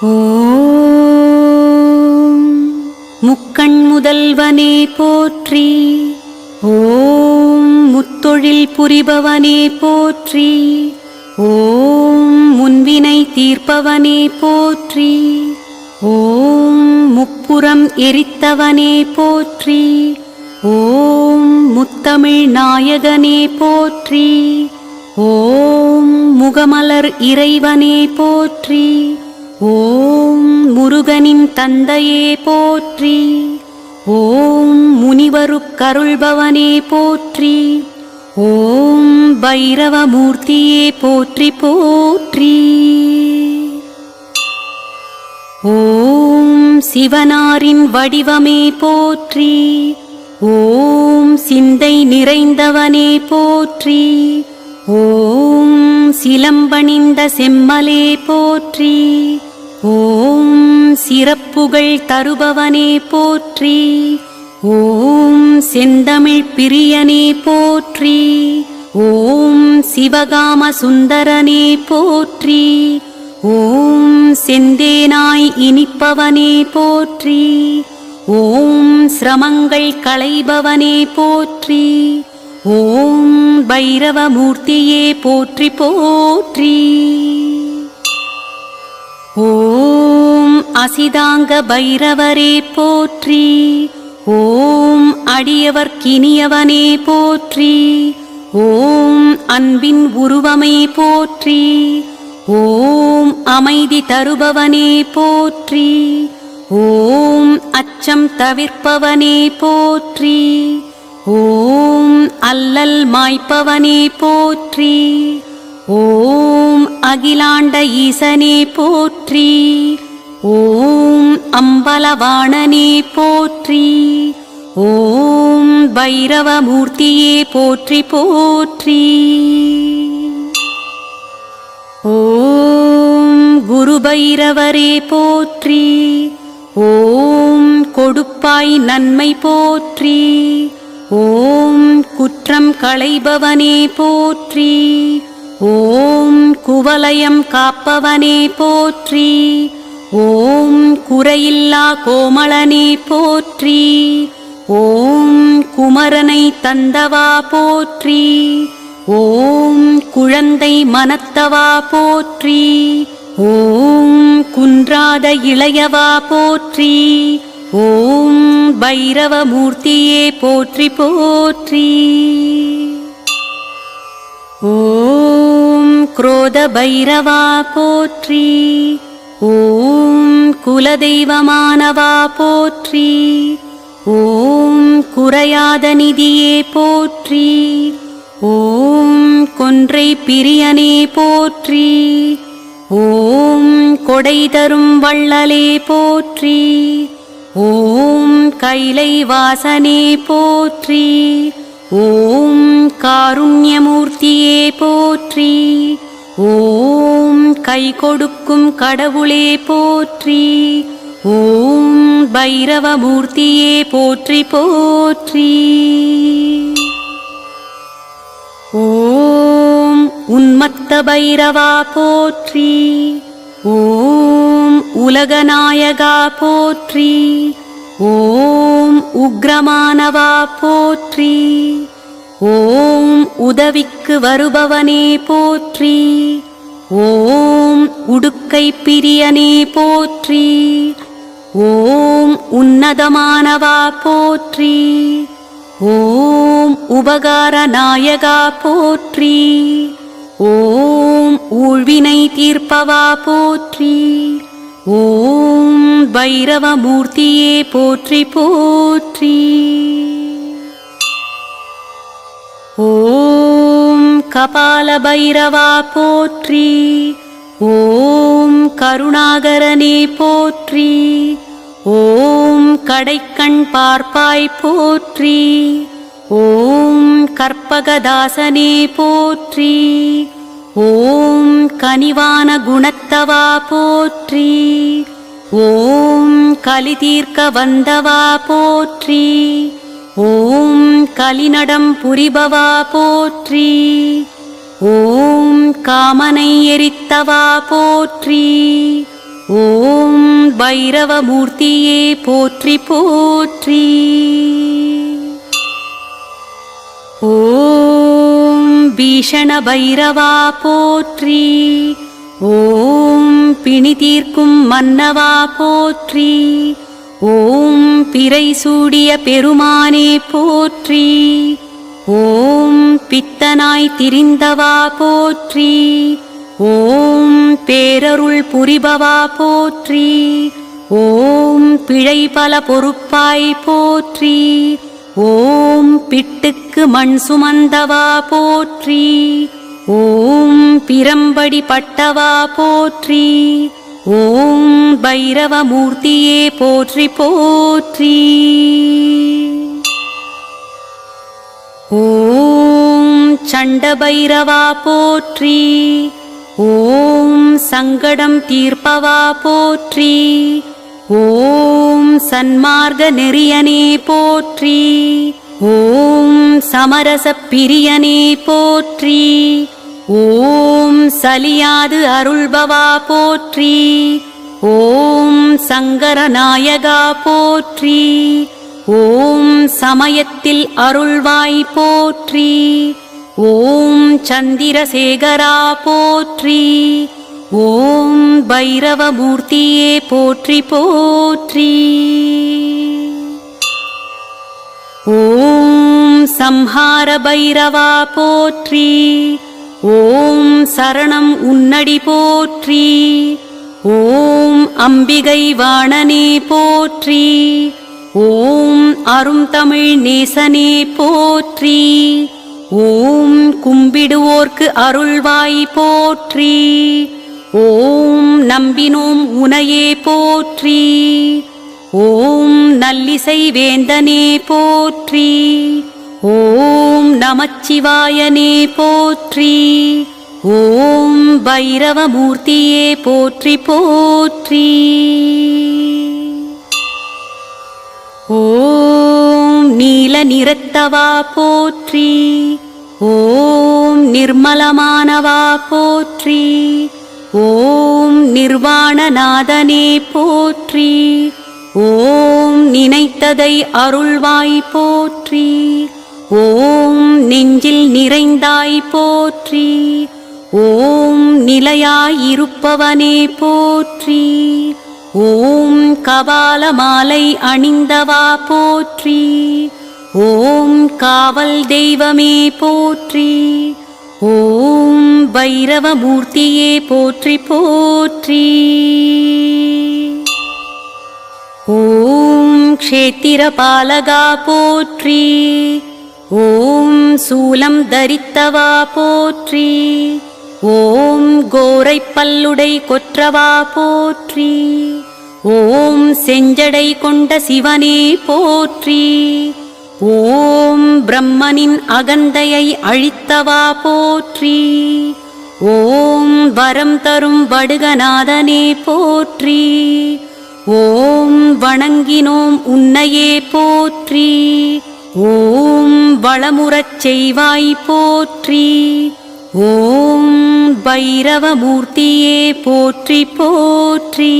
ஓம். முக்கண் முதல்வனே போற்றி. ஓம் முத்தொழில் புரிபவனே போற்றி. ஓம் முன்வினை தீர்ப்பவனே போற்றி. ஓம் முப்புறம் எரித்தவனே போற்றி. ஓம் முத்தமிழ் நாயகனே போற்றி. ஓம் முகமலர் இறைவனே போற்றி. ஓம் முருகனின் தந்தையே போற்றி ஓம் முனிவருக்கருள்பவனே போற்றி ஓம் பைரவமூர்த்தியே போற்றி போற்றி. ஓம் சிவனாரின் வடிவமே போற்றி ஓம் சிந்தை நிறைந்தவனே போற்றி ஓம் சிலம்பணிந்த செம்மலே போற்றி ஓம் சிறப்புகள் தருபவனே போற்றி. ஓம் செந்தமிழ் பிரியனே போற்றி. ஓம் சிவகாம சுந்தரனே போற்றி. ஓம் செந்தேனாய் இனிப்பவனே போற்றி. ஓம் சிரமங்கள் களைபவனே போற்றி. ஓம் பைரவமூர்த்தியே போற்றி போற்றி. ஓம் அசிதாங்க பைரவரே போற்றி. ஓம் அடியவர்க்கினியவனே போற்றி. ஓம் அன்பின் உருவமே போற்றி. ஓம் அமைதி தருபவனே போற்றி. ஓம் அச்சம் தவிர்ப்பவனே போற்றி. ஓம் அல்லல் மாய்ப்பவனே போற்றி. ஓம் அகிலாண்ட ஈசனே போற்றி ஓம் அம்பலவாணனே போற்றி ஓம் பைரவமூர்த்தியே போற்றி போற்றி ஓம் குரு பைரவரே போற்றி ஓம் கொடுப்பாய் நன்மை போற்றி ஓம் குற்றம் களைபவனே போற்றி ஓம் குவலயம் காப்பவனே போற்றி. ஓம் குறையில்லா கோமளனே போற்றி. ஓம் குமரனை தந்தவா போற்றி. ஓம் குழந்தை மனத்தவா போற்றி. ஓம் குன்றாத இளையவா போற்றி. ஓம் பைரவமூர்த்தியே போற்றி போற்றி. ஓ குரோத பைரவா போற்றி ஓம் குலதெய்வமானவா போற்றி ஓம் குறையாத நிதியே போற்றி ஓம் கொன்றை பிரியனே போற்றி ஓம் கொடை தரும் வள்ளலே போற்றி ஓம் கைலை வாசனே போற்றி ஓம் காருண்யமூர்த்தியே போற்றி. ஓம் கை கொடுக்கும் கடவுளே போற்றி ஓம் பைரவமூர்த்தியே போற்றி போற்றி. ஓம் உன்மத்த பைரவா போற்றி ஓம் உலகநாயகா போற்றி ஓம் உக்ரமானவா போற்றி ஓம் உதவிக்கு வருபவனே போற்றி. ஓம் உடுக்கை பிரியனே போற்றி. ஓம் உன்னதமானவா போற்றி. ஓம் உபகார நாயகா போற்றி. ஓம் ஊழ்வினை தீர்ப்பவா போற்றி. ஓம் பைரவமூர்த்தியே போற்றி போற்றி. ஓம் கபால பைரவா போற்றி ஓம் கருணாகரனே போற்றி ஓம் கடைக்கண் பார்ப்பாய் போற்றி ஓம் கற்பகதாசனே போற்றி ஓம் கனிவான குணத்தவா போற்றி ஓம் கலிதீர்க்க வந்தவா போற்றி. ஓம் கலிநடம் புரிபவா போற்றி. ஓம் காமனை எரித்தவா போற்றி. ஓம் பைரவமூர்த்தியே போற்றி போற்றி. ஓம் பீஷண பைரவா போற்றி. ஓம் பிணி தீர்க்கும் மன்னவா போற்றி. ஓம் பிறை சூடிய பெருமானே போற்றி. ஓம் பித்தனாய் திரிந்தவா போற்றி. ஓம் பேரருள் புரிபவா போற்றி. ஓம் பிழை பல பொறுப்பாய் போற்றி. ஓம் பிட்டுக்கு மண் சுமந்தவா போற்றி. ஓம் பிரம்படி பட்டவா போற்றி. ஓம் பைரவமூர்த்தியே போற்றி போற்றி. ஓம் சண்டபைரவா போற்றி. ஓம் சங்கடம் தீர்ப்பவா போற்றி. ஓம் சன்மார்க்க நெறியனே போற்றி. ஓம் சமரச பிரியனே போற்றி. ஓம் சலியாது அருள்பவா போற்றி. ஓம் சங்கரநாயகா போற்றி. ஓம் சமயத்தில் அருள்வாய் போற்றி. ஓம் சந்திரசேகரா போற்றி. ஓம் பைரவமூர்த்தியே போற்றி போற்றி. ஓம் சம்ஹார பைரவா போற்றி. ஓம் சரணம் உன்னடி போற்றி. ஓம் அம்பிகை வாணனே போற்றி. ஓம் அரும் தமிழ் நேசனே போற்றி. ஓம் கும்பிடுவோர்க்கு அருள்வாய் போற்றி. ஓம் நம்பினோம் உனையே போற்றி. ஓம் நல்லிசை வேந்தனே போற்றி. ஓம் நமச்சிவாயனே போற்றி. ஓம் பைரவமூர்த்தியே போற்றி போற்றி. ஓம் நீல நிறத்தவா போற்றி. ஓம் நிர்மலமானவா போற்றி. ஓம் நிர்வாணநாதனே போற்றி. ஓம் நினைத்ததை அருள்வாய் போற்றி. ஓம் நெஞ்சில் நிறைந்தாய் போற்றி. ஓம் நிலையாயிருப்பவனே போற்றி. ஓம் கபால மாலை அணிந்தவா போற்றி. ஓம் காவல் தெய்வமே போற்றி. ஓம் பைரவமூர்த்தியே போற்றி போற்றி. ஓம் க்ஷேத்திரபாலகா போற்றி. ஓம் சூலம் தரித்தவா போற்றி. ஓம் கோரை பல்லுடை கொற்றவா போற்றி. ஓம் செஞ்சடை கொண்ட சிவனே போற்றி. ஓம் பிரம்மனின் அகந்தையை அழித்தவா போற்றி. ஓம் வரம் தரும் வடுகநாதனே போற்றி. ஓம் வணங்கினோம் உன்னையே போற்றி. ஓம் வளமுறச் செய்வாய் போற்றி. ஓம் பைரவமூர்த்தியே போற்றி போற்றி.